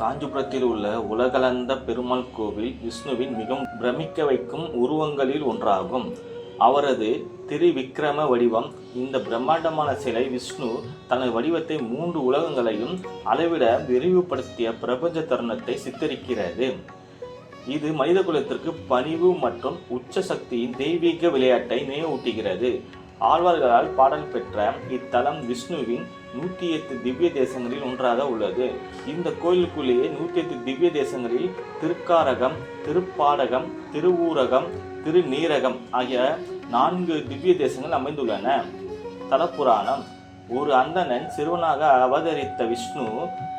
காஞ்சிபுரத்தில் உள்ள உலகளந்த பெருமாள் கோவில் விஷ்ணுவின் மிகவும் பிரமிக்க வைக்கும் உருவங்களில் ஒன்றாகும். அவரது திருவிக்ரம வடிவம் இந்த பிரம்மாண்டமான சிலை விஷ்ணு தனது வடிவத்தை மூன்று உலகங்களையும் அளவிட விரிவுபடுத்திய பிரபஞ்ச தருணத்தை சித்தரிக்கிறது. இது மனித குலத்திற்கு பணிவு மற்றும் உச்ச சக்தியின் தெய்வீக விளையாட்டை நினைவூட்டுகிறது. ஆழ்வார்களால் பாடல் பெற்ற இத்தலம் விஷ்ணுவின் நூற்றி எட்டு திவ்ய தேசங்களில் ஒன்றாக உள்ளது. இந்த கோயிலுக்குள்ளேயே நூற்றி எட்டு திவ்ய தேசங்களில் திருக்காரகம் திருப்பாடகம் திருவூரகம் திருநீரகம் ஆகிய நான்கு திவ்ய தேசங்கள் அமைந்துள்ளன. தலப்புராணம் ஒரு அந்தணன் சிறுவனாக அவதரித்த விஷ்ணு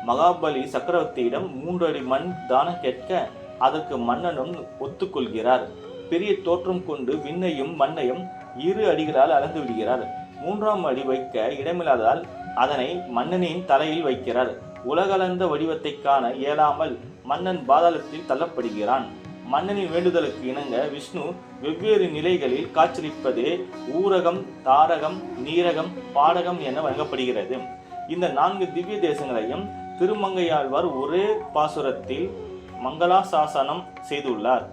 மகாபலி சக்கரவர்த்தியிடம் மூன்றடி மண் தானம் கேட்க அதற்கு மன்னனும் ஒத்துக்கொள்கிறார். பெரிய தோற்றம் கொண்டு விண்ணையும் மண்ணையும் இரு அடிகளால் அளந்து விடுகிறார். மூன்றாம் அடி வைக்க இடமில்லாததால் அதனை மன்னனின் தலையில் வைக்கிறார். உலகளந்த வடிவத்தை காண இயலாமல் மன்னன் பாதாளத்தில் தள்ளப்படுகிறான். மன்னனின் வேண்டுதலுக்கு இணங்க விஷ்ணு வெவ்வேறு நிலைகளில் காட்சியளிப்பதே ஊரகம் தாரகம் நீரகம் பாடகம் என வழங்கப்படுகிறது. இந்த நான்கு திவ்ய தேசங்களையும் திருமங்கையாழ்வார் ஒரே பாசுரத்தில் மங்களாசாசனம் செய்துள்ளார்.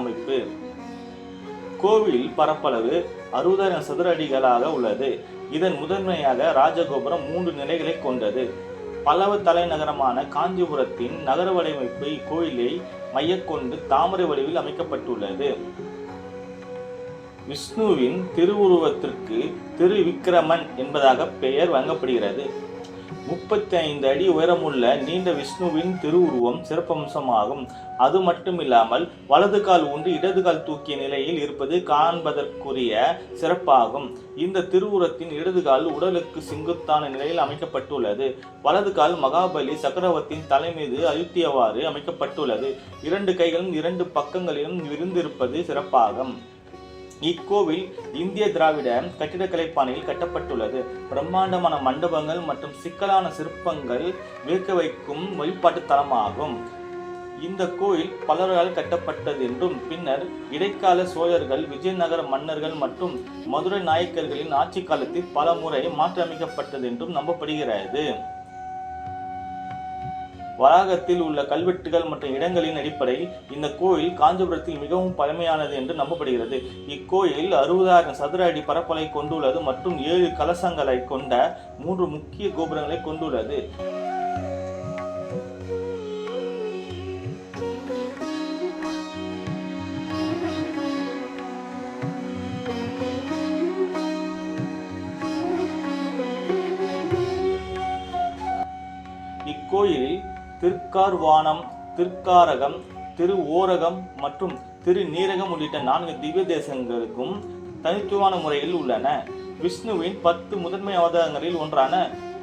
அமைப்பு கோவில் பரப்பளவு அறுபதாயிரம் சதுர அடிகளாக உள்ளது. இதன் முதன்மையாக ராஜகோபுரம் மூன்று நிலைகளை கொண்டது. பல்லவ தலைநகரமான காஞ்சிபுரத்தின் நகர வடிவமைப்பு இக்கோயிலை மையக்கொண்டு தாமரை வடிவில் அமைக்கப்பட்டுள்ளது. விஷ்ணுவின் திருவுருவத்திற்கு திருவிக்கிரமன் என்பதாக பெயர் வழங்கப்படுகிறது. முப்பத்தி ஐந்து அடி உயரமுள்ள நீண்ட விஷ்ணுவின் திருவுருவம் சிறப்பம்சமாகும். அது மட்டுமில்லாமல் வலது கால் ஊன்றி இடது கால் தூக்கிய நிலையில் இருப்பது காண்பதற்குரிய சிறப்பாகும். இந்த திருவுரத்தின் இடது கால் உடலுக்கு செங்குத்தான நிலையில் அமைக்கப்பட்டுள்ளது. வலது கால் மகாபலி சக்கரவர்த்தியின் தலை மீது அழுத்தியவாறு அமைக்கப்பட்டுள்ளது. இரண்டு கைகளும் இரண்டு பக்கங்களிலும் விரிந்திருப்பது சிறப்பாகும். இக்கோவில் இந்திய திராவிட கட்டிடக்கலை பாணியில் கட்டப்பட்டுள்ளது. பிரம்மாண்டமான மண்டபங்கள் மற்றும் சிக்கலான சிற்பங்கள் வியக்க வைக்கும் வழிபாட்டு தலமாகும். இந்த கோயில் பலரால் கட்டப்பட்டது என்றும் பின்னர் இடைக்கால சோழர்கள் விஜயநகர மன்னர்கள் மற்றும் மதுரை நாயக்கர்களின் ஆட்சி காலத்தில் பல முறை மாற்றியமைக்கப்பட்டது என்றும் நம்பப்படுகிறது. வளாகத்தில் உள்ள கல்வெட்டுகள் மற்றும் இடங்களின் அடிப்படையில் இந்த கோயில் காஞ்சிபுரத்தில் மிகவும் பழமையானது என்று நம்பப்படுகிறது. இக்கோயில் அறுபதாயிரம் சதுர அடி பரப்பலை கொண்டுள்ளது மற்றும் ஏழு கலசங்களை கொண்ட மூன்று முக்கிய கோபுரங்களை கொண்டுள்ளது. இக்கோயிலில் திருக்கார்வானம் திருக்காரகம் திரு ஓரகம் மற்றும் திரு நீரகம் உள்ளிட்ட நான்கு திவ்ய தேசங்களுக்கும் தனித்துவமான முறையில் உள்ளன. விஷ்ணுவின் பத்து முதன்மை அவதாரங்களில் ஒன்றான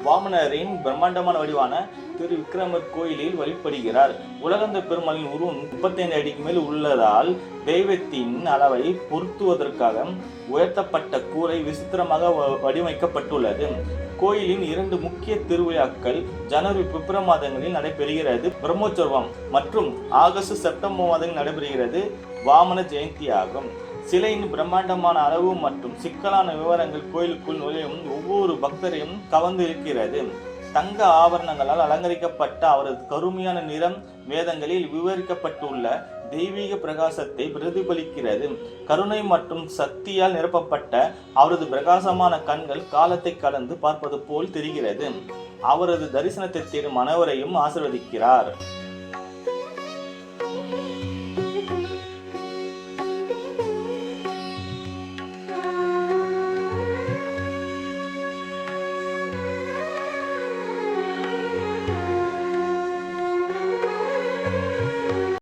வாமனரின் பிரம்மாண்டமான வடிவான திரு விக்ரமர் கோயிலில் வழிபடுகிறார். உலகந்த பெருமாளின் உருவம் முப்பத்தைந்து அடிக்கு மேல் உள்ளதால் தெய்வத்தின் அளவை பொருத்துவதற்காக உயர்த்தப்பட்ட கூரை விசித்திரமாக வ- வடிவமைக்கப்பட்டுள்ளது. கோயிலின் இரண்டு முக்கிய திருவிழாக்கள் ஜனவரி பிப்ரவரி மாதங்களில் நடைபெறுகிறது. பிரம்மோற்சவம் மற்றும் ஆகஸ்ட் செப்டம்பர் மாதங்களில் நடைபெறுகிறது. வாமன ஜெயந்தி ஆகும் சிலையின் பிரம்மாண்டமான அளவு மற்றும் சிக்கலான விவரங்கள் கோயிலுக்குள் நுழையும் ஒவ்வொரு பக்தரையும் கவர்ந்து இருக்கிறது தங்க ஆபரணங்களால் அலங்கரிக்கப்பட்ட அவரது கருமையான நிறம் வேதங்களில் விவரிக்கப்பட்டுள்ள தெய்வீக பிரகாசத்தை பிரதிபலிக்கிறது. கருணை மற்றும் சக்தியால் நிரப்பப்பட்ட அவரது பிரகாசமான கண்கள் காலத்தை கடந்து பார்ப்பது போல் தெரிகிறது. அவரது தரிசனத்தை தேடும் அனைவரையும் ஆசிர்வதிக்கிறார்.